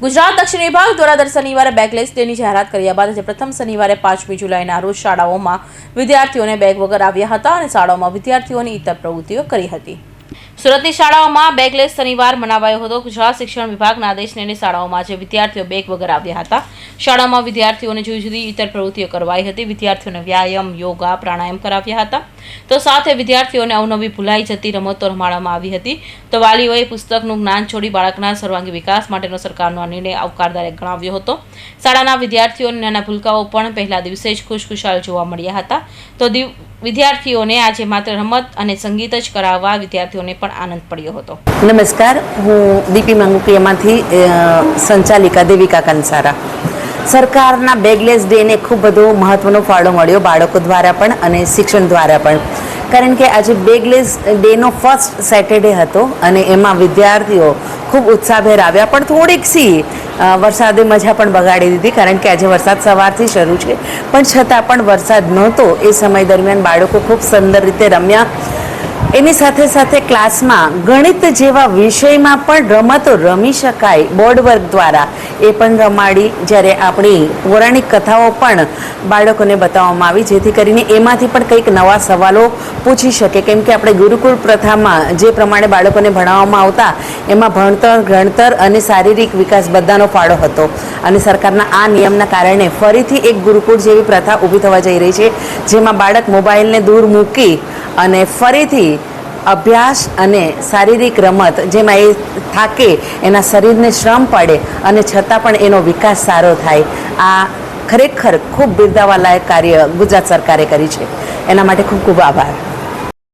ગુજરાત દક્ષિણ વિભાગ દ્વારા દર શનિવારે બેગલેસ ડેની જાહેરાત કર્યા બાદ આજે પ્રથમ શનિવારે પાંચમી જુલાઈના રોજ શાળાઓમાં વિદ્યાર્થીઓને બેગ વગર આવ્યા હતા અને શાળાઓમાં વિદ્યાર્થીઓની ઇતર પ્રવૃત્તિઓ કરી હતી. સુરતની શાળાઓમાં બેગલેસ શનિવાર મનાવાયો હતો. ગુજરાત શિક્ષણ વિભાગના આદેશને લઈને શાળાઓમાં આજે વિદ્યાર્થીઓ બેગ વગર આવ્યા હતા. શાળામાં વિદ્યાર્થીઓને જુદી જુદી ઇતર પ્રવૃત્તિઓ કરવાઈ હતી. વિદ્યાર્થીઓને વ્યાયામ, યોગા, પ્રાણાયામ કરાવ્યા હતા. તો સાથે વિદ્યાર્થીઓને અવનવી ભૂલાઈ જતી રમતો રમાડવામાં આવી હતી. તો વાલીઓએ પુસ્તકનું જ્ઞાન છોડી બાળકના સર્વાંગી વિકાસ માટેનો સરકારનો આ નિર્ણય આવકારદાયક ગણાવ્યો હતો. શાળાના વિદ્યાર્થીઓને નાના ભૂલકાઓ પણ પહેલા દિવસે જ ખુશખુશાલ જોવા મળ્યા હતા. તો વિદ્યાર્થીઓને આજે માત્ર રમત અને સંગીત જ કરાવવા વિદ્યાર્થીઓને પણ આનંદ પડ્યો હતો. નમસ્કાર, હું દીપી માંગુકીયામાંથી સંચાલિકા દેવિકા કંસારા. સરકારના બેગલેસ ડેને ખૂબ બધો મહત્ત્વનો ફાળો મળ્યો બાળકો દ્વારા પણ અને શિક્ષણ દ્વારા પણ. કારણ કે આજે બેગલેસ ડેનો ફર્સ્ટ સેટરડે હતો અને એમાં વિદ્યાર્થીઓ ખૂબ ઉત્સાહભેર આવ્યા. પણ થોડીક સી વરસાદે મજા પણ બગાડી દીધી કારણ કે આજે વરસાદ સવારથી શરૂ છે. પણ છતાં પણ વરસાદ નહોતો. એ સમય દરમિયાન બાળકો ખૂબ સુંદર રીતે રમ્યા. એની સાથે સાથે ક્લાસમાં ગણિત જેવા વિષયમાં પણ રમતો રમી શકાય બોર્ડ વર્ક દ્વારા. એ પણ રમાડી જ્યારે આપણી પૌરાણિક કથાઓ પણ બાળકોને બતાવવામાં આવી, જેથી કરીને એમાંથી પણ કંઈક નવા સવાલો પૂછી શકે. કેમ કે આપણે ગુરુકુળ પ્રથામાં જે પ્રમાણે બાળકોને ભણાવવામાં આવતા, એમાં ભણતર, ગણતર અને શારીરિક વિકાસ બધાનો ફાળો હતો. અને સરકારના આ નિયમના કારણે ફરીથી એક ગુરુકુળ જેવી પ્રથા ઊભી થવા જઈ રહી છે, જેમાં બાળક મોબાઈલને દૂર મૂકી અને ફરીથી અભ્યાસ અને શારીરિક રમત જેમાં એ થાકે, એના શરીરને શ્રમ પડે અને છતાં પણ એનો વિકાસ સારો થાય. આ ખરેખર ખૂબ બિરદાવાલાયક કાર્ય ગુજરાત સરકારે કરી છે. એના માટે ખૂબ ખૂબ આભાર.